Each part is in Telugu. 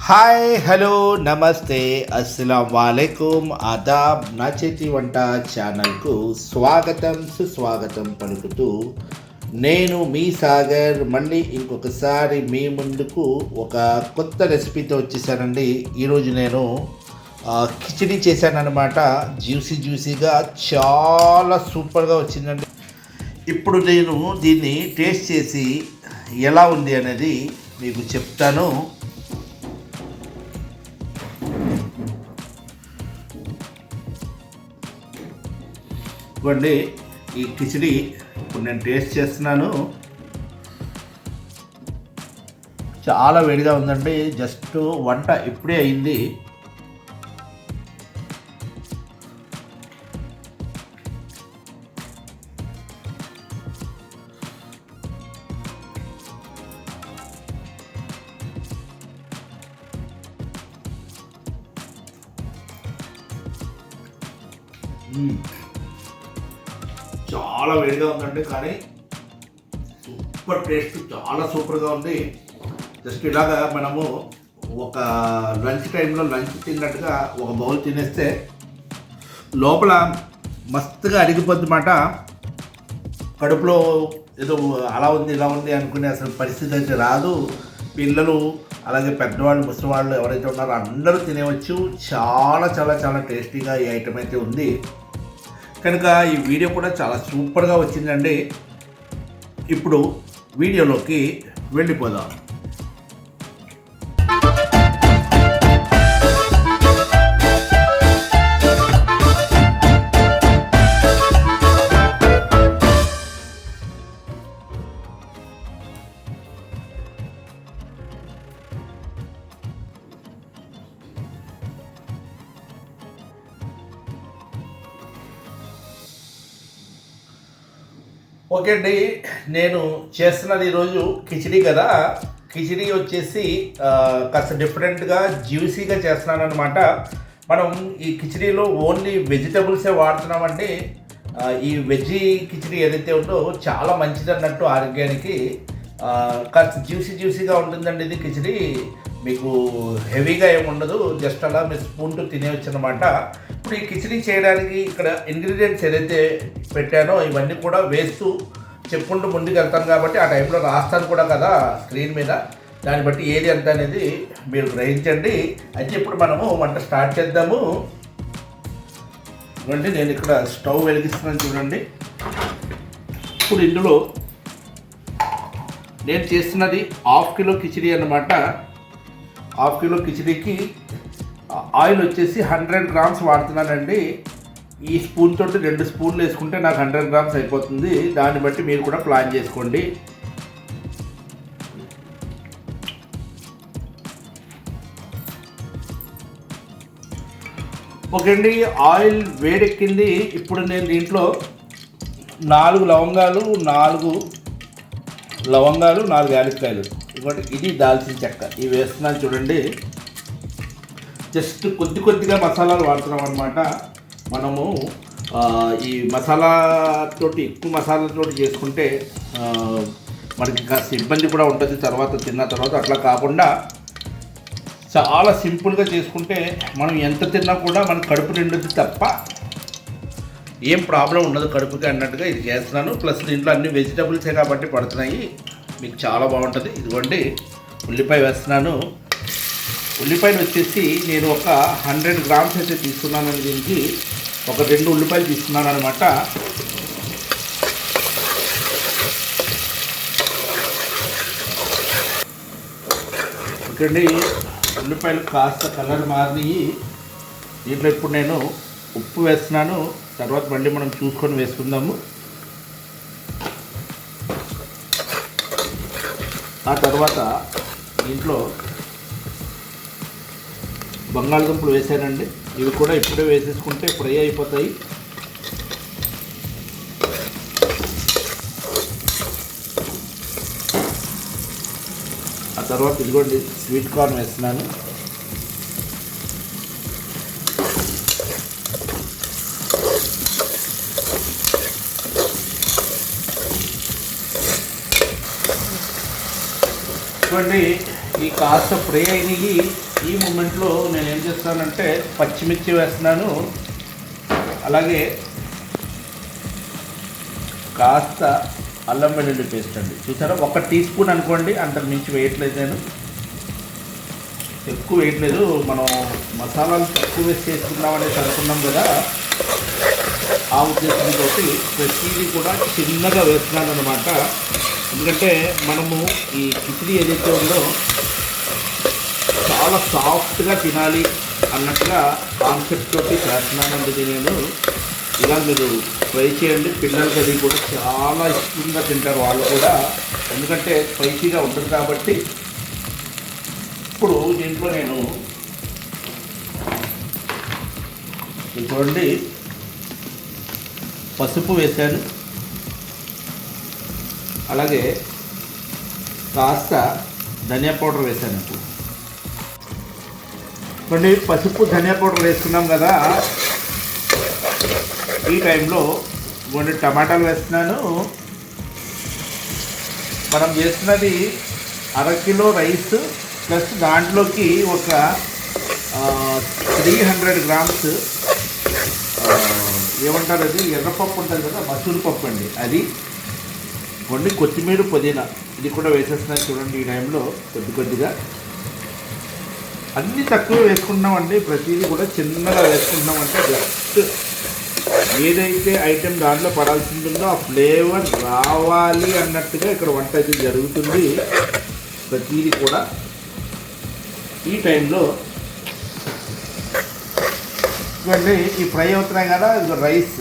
హాయ్ హలో నమస్తే అస్సలం వాలేకుమ్ ఆదాబ్ నా చేతి వంట ఛానల్కు స్వాగతం సుస్వాగతం పలుకుతూ నేను మీ సాగర్. మళ్ళీ ఇంకొకసారి మీ ముందుకు ఒక కొత్త రెసిపీతో వచ్చేసానండి. ఈరోజు నేను ఆ, కిచిడి చేశానన్నమాట. జ్యూసీ జ్యూసీగా చాలా సూపర్గా వచ్చిందండి. ఇప్పుడు నేను దీన్ని టేస్ట్ చేసి ఎలా ఉంది అనేది మీకు చెప్తాను. ఇవ్వండి ఈ కిచిడి ఇప్పుడు నేను టేస్ట్ చేస్తున్నాను. చాలా వేడిగా ఉందండి జస్ట్ వంట ఇప్పుడే అయింది. వేడిగా కానీ సూపర్ టేస్ట్ చాలా సూపర్గా ఉంది. జస్ట్ ఇలాగా మనము ఒక లంచ్ టైంలో లంచ్ తిన్నట్టుగా ఒక బౌల్ తినేస్తే లోపల మస్తుగా అడిగిపోద్ది కడుపులో ఏదో అలా ఉంది ఇలా ఉంది అనుకునే అసలు పరిస్థితి అయితే రాదు. పిల్లలు అలాగే పెద్దవాళ్ళు ముసలివాళ్ళు ఎవరైతే ఉన్నారో అందరూ తినేవచ్చు చాలా చాలా చాలా టేస్టీగా ఈ ఐటమ్ అయితే ఉంది. కనుక ఈ వీడియో కూడా చాలా సూపర్గా వచ్చిందండి. ఇప్పుడు వీడియోలోకి వెళ్ళిపోదాం. ఓకే అండి నేను చేస్తున్నది ఈరోజు కిచిడి కదా. కిచిడి వచ్చేసి కాస్త డిఫరెంట్గా జ్యూసీగా చేస్తున్నాను అనమాట మనం ఈ కిచిడీలో ఓన్లీ వెజిటబుల్సే వాడుతున్నామండి. ఈ వెజ్జీ కిచిడి ఏదైతే ఉందో చాలా మంచిది అన్నట్టు ఆరోగ్యానికి కాస్త జ్యూసీ జ్యూసీగా ఉంటుందండి ఇది కిచిడి. మీకు హెవీగా ఏమి ఉండదు జస్ట్ అలా మీరు స్పూన్తో తినేవచ్చు అనమాట ఇప్పుడు ఈ కిచిడి చేయడానికి ఇక్కడ ఇంగ్రీడియంట్స్ ఏదైతే పెట్టానో ఇవన్నీ కూడా వేస్తూ చెప్పుకుంటూ ముందుకు వెళ్తాను కాబట్టి ఆ టైంలో రాస్తాను కూడా కదా స్క్రీన్ మీద. దాన్ని బట్టి ఏది ఎంత అనేది మీరు గ్రహించండి. అయితే ఇప్పుడు మనము వంట స్టార్ట్ చేద్దాము. ఇవ్వండి నేను ఇక్కడ స్టవ్ వెలిగిస్తున్నాను చూడండి. ఇప్పుడు ఇందులో నేను చేస్తున్నది హాఫ్ కిలో కిచిడి అన్నమాట. హాఫ్ కిలో కిచిడీకి ఆయిల్ వచ్చేసి హండ్రెడ్ గ్రామ్స్ వాడుతున్నానండి. ఈ స్పూన్ తోటి రెండు స్పూన్లు వేసుకుంటే నాకు హండ్రెడ్ గ్రామ్స్ అయిపోతుంది. దాన్ని బట్టి మీరు కూడా ప్లాన్ చేసుకోండి. ఓకే అండి ఆయిల్ వేడెక్కింది. ఇప్పుడు నేను దీంట్లో నాలుగు లవంగాలు నాలుగు లవంగాలు నాలుగు యాలక్కాయలు ఇవ్వండి ఇది దాల్చిన చెక్క. ఇవి వేస్తున్నాను చూడండి. జస్ట్ కొద్ది కొద్దిగా మసాలాలు వాడుతున్నాం అనమాట మనము ఈ మసాలాతోటి ఎక్కువ మసాలాతోటి చేసుకుంటే మనకి కాస్త ఇబ్బంది కూడా ఉంటుంది. తర్వాత తిన్న తర్వాత అట్లా కాకుండా చాలా సింపుల్గా చేసుకుంటే మనం ఎంత తిన్నా కూడా మన కడుపు నిండుద్ది తప్ప ఏం ప్రాబ్లం ఉండదు కడుపుకి అన్నట్టుగా ఇది చేస్తున్నాను. ప్లస్ దీంట్లో అన్ని వెజిటబుల్సే కాబట్టి పడుతున్నాయి. మీకు చాలా బాగుంటుంది. ఇదిగోండి ఉల్లిపాయ వేస్తున్నాను. ఉల్లిపాయలు వచ్చేసి నేను ఒక హండ్రెడ్ గ్రామ్స్ అయితే తీసుకున్నాను దీనికి. ఒక రెండు ఉల్లిపాయలు తీసుకున్నాను అనమాట ఓకేండి ఉల్లిపాయలు కాస్త కలర్ మారినాయి. దీంట్లో ఇప్పుడు నేను ఉప్పు వేస్తున్నాను. తర్వాత మళ్ళీ మనం చూసుకొని వేసుకుందాము. ఆ తర్వాత దీంట్లో బంగాళదుంపలు వేసానండి. ఇవి కూడా ఇప్పుడే వేసేసుకుంటే ఫ్రై అయిపోతాయి. ఆ తర్వాత ఇదిగోండి స్వీట్ కార్న్ వేస్తున్నాను. చూడండి ఈ కాస్త ఫ్రై అయినవి ఈ మూమెంట్లో నేను ఏం చేస్తానంటే పచ్చిమిర్చి వేస్తున్నాను. అలాగే కాస్త అల్లం వెల్లుల్లి పేస్ట్ అండి. చూసారా? ఒక టీ స్పూన్ అనుకోండి అంతకు మించి వేయట్లేదు నేను. ఎక్కువ వేయట్లేదు. మనం మసాలాలు తక్కువ వేసి చేసుకుందాం అనుకున్నాం కదా ఆ ఉద్దేశంతో ప్రతిదీ కూడా చిన్నగా వేస్తున్నాను అనమాట ఎందుకంటే మనము ఈ కిచిడి ఏదైతే ఉందో చాలా సాఫ్ట్గా తినాలి అన్నట్టుగా కాన్సెప్ట్ తోటి చేస్తున్నానండి నేను. ఇలా మీరు ట్రై చేయండి. పిల్లలకి అది కూడా చాలా ఇష్టంగా తింటారు వాళ్ళు కూడా. ఎందుకంటే స్పైసీగా ఉంటుంది కాబట్టి. ఇప్పుడు దీంట్లో నేను చూడండి. పసుపు వేశాను. అలాగే కాస్త ధనియా పౌడర్ వేసాను ఇప్పుడు. కొన్ని పసుపు ధనియా పౌడర్ వేసుకున్నాం కదా ఈ టైంలో కొన్ని టమాటాలు వేస్తున్నాను. మనం చేస్తున్నది అరకిలో రైస్ ప్లస్ దాంట్లోకి ఒక త్రీ హండ్రెడ్ గ్రామ్స్ ఏమంటారు అది? ఎర్రపప్పు ఉంటుంది కదా మసూరు పప్పు అండి. అది కొన్ని కొత్తిమీర పుదీనా. ఇది కూడా వేసేస్తున్నాను చూడండి ఈ టైంలో కొద్ది కొద్దిగా. అన్నీ తక్కువ వేసుకుంటున్నామండి ప్రతిదీ కూడా చిన్నగా వేసుకుంటున్నామంటే జస్ట్ ఏదైతే ఐటెం దాంట్లో పడాల్సి ఉందో ఆ ఫ్లేవర్ రావాలి అన్నట్టుగా ఇక్కడ వంట అయితే జరుగుతుంది. ప్రతిదీ కూడా ఈ టైంలో ఇవ్వండి ఈ ఫ్రై అవుతున్నాయి కదా ఇది రైస్.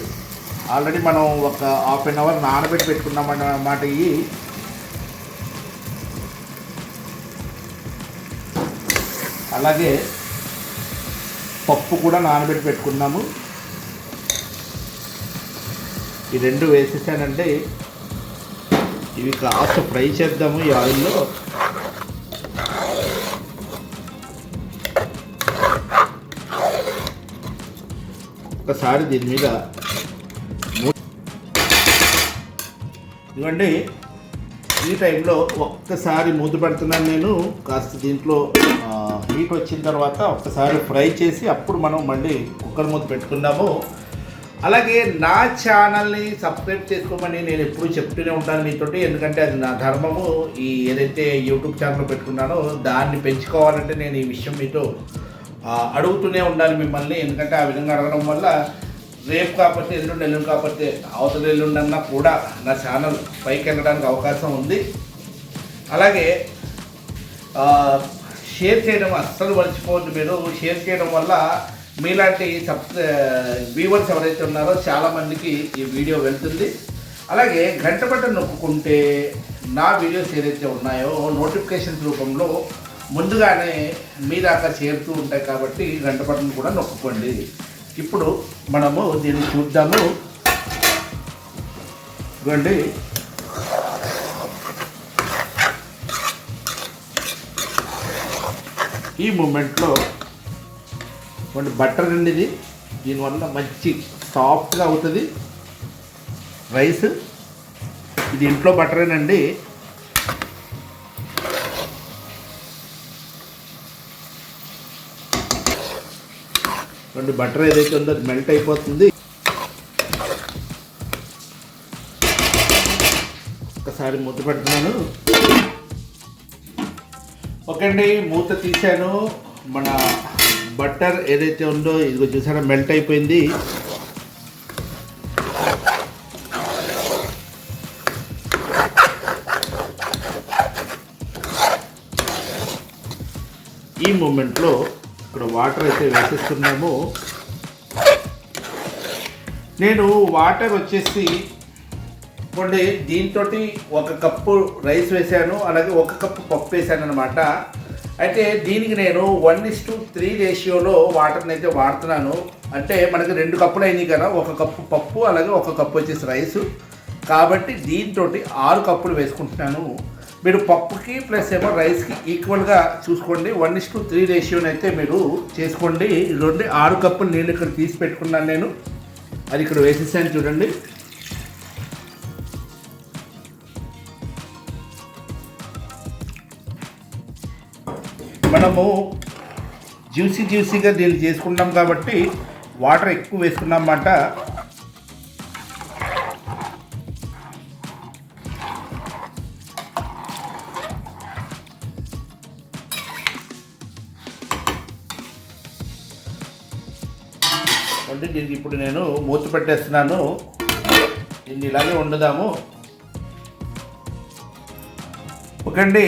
ఆల్రెడీ మనం ఒక హాఫ్ అన్ అవర్ నానబెట్టి పెట్టుకున్నాం అన్నమాట ఇవి అలాగే పప్పు కూడా నానబెట్టి పెట్టుకున్నాము. ఈ రెండు వేసేసానంటే ఇవి కాస్త ఫ్రై చేద్దాము ఈ ఆయిల్లో. ఒకసారి దీని మీద ఇవ్వండి. ఈ టైంలో ఒక్కసారి మూత పెడుతున్నాను నేను. కాస్త దీంట్లో హీట్ వచ్చిన తర్వాత ఒక్కసారి ఫ్రై చేసి అప్పుడు మనం మళ్ళీ కుక్కర్ మూత పెట్టుకున్నాము అలాగే నా ఛానల్ని సబ్స్క్రైబ్ చేసుకోమని నేను ఎప్పుడూ చెప్తూనే ఉంటాను మీతోటి. ఎందుకంటే అది నా ధర్మము. ఈ ఏదైతే యూట్యూబ్ ఛానల్ పెట్టుకున్నానో దాన్ని పెంచుకోవాలంటే నేను ఈ విషయం మీతో అడుగుతూనే ఉండాలి మిమ్మల్ని. ఎందుకంటే ఆ విధంగా అడగడం వల్ల రేపు కాకపోతే ఎల్లుండి ఎల్లుండి కాకపోతే అవతల ఎల్లుండి అన్నా కూడా నా ఛానల్ పైకి వెళ్ళడానికి అవకాశం ఉంది. అలాగే షేర్ చేయడం అస్సలు మర్చిపోవద్దు మీరు. షేర్ చేయడం వల్ల మీలాంటి సబ్ వ్యూవర్స్ ఎవరైతే ఉన్నారో చాలామందికి ఈ వీడియో వెళ్తుంది. అలాగే గంట బటన్ నొక్కుంటే నా వీడియోస్ ఏదైతే ఉన్నాయో నోటిఫికేషన్స్ రూపంలో ముందుగానే మీ దాకా చేరుతూ ఉంటాయి కాబట్టి గంట కూడా నొక్కుకోండి. ఇప్పుడు మనము దీన్ని చూద్దాము. ఇవ్వండి ఈ మూమెంట్లో కొన్ని బట్టర్ అండి ఇది దీనివల్ల మంచి సాఫ్ట్గా అవుతుంది. రైస్. ఇది ఇంట్లో బట్టరేనండి. రెండు బటర్ ఏదైతే ఉందో అది మెల్ట్ అయిపోతుంది. ఒకసారి మూత పెడుతున్నాను. ఓకే అండి మూత తీశాను. మన బట్టర్ ఏదైతే ఉందో ఇదిగో చూసారా మెల్ట్ అయిపోయింది. ఈ మూమెంట్లో ఇక్కడ వాటర్ అయితే వేసేస్తున్నాము. నేను వాటర్ వచ్చేసి కొన్ని దీంతో ఒక కప్పు రైస్ వేసాను అలాగే ఒక కప్పు పప్పు వేసాను అనమాట అయితే దీనికి నేను వన్ ఇస్ టు త్రీ రేషియోలో వాటర్ని అయితే వాడుతున్నాను. అంటే మనకి రెండు కప్పులు అయినాయి కదా ఒక కప్పు పప్పు అలాగే ఒక కప్పు వచ్చేసి రైసు కాబట్టి దీంతో ఆరు కప్పులు వేసుకుంటున్నాను. మీరు పప్పుకి ప్లస్ ఏమో రైస్కి ఈక్వల్గా చూసుకోండి. వన్ ఇస్ టు త్రీ రేషియోని అయితే మీరు చేసుకోండి. రెండు ఆరు కప్పులు నీళ్ళు ఇక్కడ తీసి పెట్టుకున్నాను నేను. అది ఇక్కడ వేసేసాను చూడండి. మనము జ్యూసీ జ్యూసీగా దీన్ని చేసుకున్నాం కాబట్టి వాటర్ ఎక్కువ వేసుకున్నాం అంటే దీనికి ఇప్పుడు నేను మూత పెట్టేస్తున్నాను. దీన్ని ఇలాగే వండుదాము. ఒకండి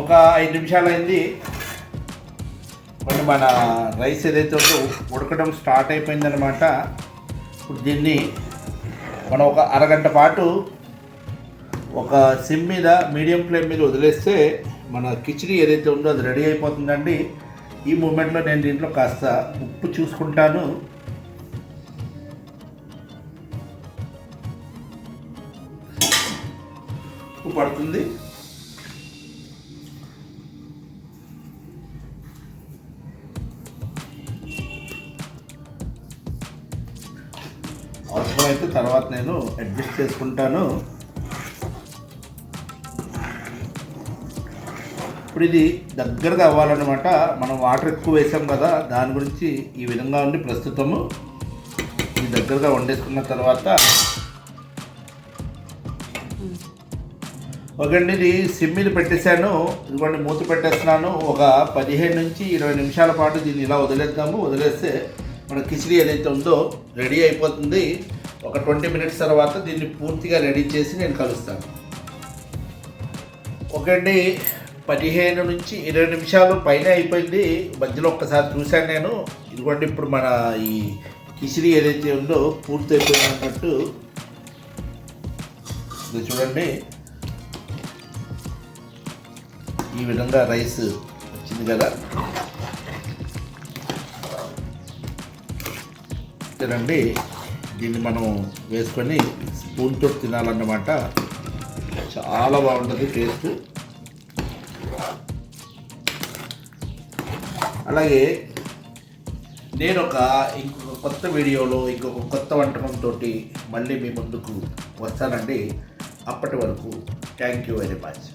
ఒక ఐదు నిమిషాలు అయింది మరి మన రైస్ ఏదైతే ఉందో ఉడకడం స్టార్ట్ అయిపోయిందనమాట ఇప్పుడు దీన్ని మనం ఒక అరగంట పాటు ఒక సిమ్ మీద మీడియం ఫ్లేమ్ మీద వదిలేస్తే మన కిచిడి ఏదైతే ఉందో అది రెడీ అయిపోతుందండి. ఈ మూమెంట్లో నేను దీంట్లో కాస్త ఉప్పు చూసుకుంటాను. పడుతుంది. అవసరమైతే తర్వాత నేను అడ్జస్ట్ చేసుకుంటాను. ఇప్పుడు ఇది దగ్గరగా అవ్వాలన్నమాట. మనం వాటర్ ఎక్కువ వేసాం కదా దాని గురించి ఈ విధంగా ఉండి ప్రస్తుతము. ఇది దగ్గరగా వండేసుకున్న తర్వాత ఒకండి ఇది సిమ్ మీద పెట్టేశాను. ఇదిగోండి మూత పెట్టేస్తున్నాను. ఒక పదిహేను నుంచి ఇరవై నిమిషాల పాటు దీన్ని ఇలా వదిలేద్దాము. వదిలేస్తే మన కిచిడి ఏదైతే ఉందో రెడీ అయిపోతుంది. ఒక ట్వంటీ మినిట్స్ తర్వాత దీన్ని పూర్తిగా రెడీ చేసి నేను కలుస్తాను. ఒకండి పదిహేను నుంచి ఇరవై నిమిషాలు పైన అయిపోయింది. మధ్యలో ఒక్కసారి చూశాను నేను. ఇదిగోండి ఇప్పుడు మన ఈ కిచిడి ఏదైతే ఉందో పూర్తి అయిపోయింది అన్నట్టు ఇది చూడండి. ఈ విధంగా రైస్ వచ్చింది కదా. తినండి దీన్ని మనం వేసుకొని స్పూన్తో తినాలన్నమాట. చాలా బాగుంటుంది టేస్ట్. అలాగే నేను ఒక ఇంకొక కొత్త వీడియోలో ఇంకొక కొత్త వంటకంతో మళ్ళీ మీ ముందుకు వస్తానండి. అప్పటి వరకు థ్యాంక్ యూ వెరీ మచ్.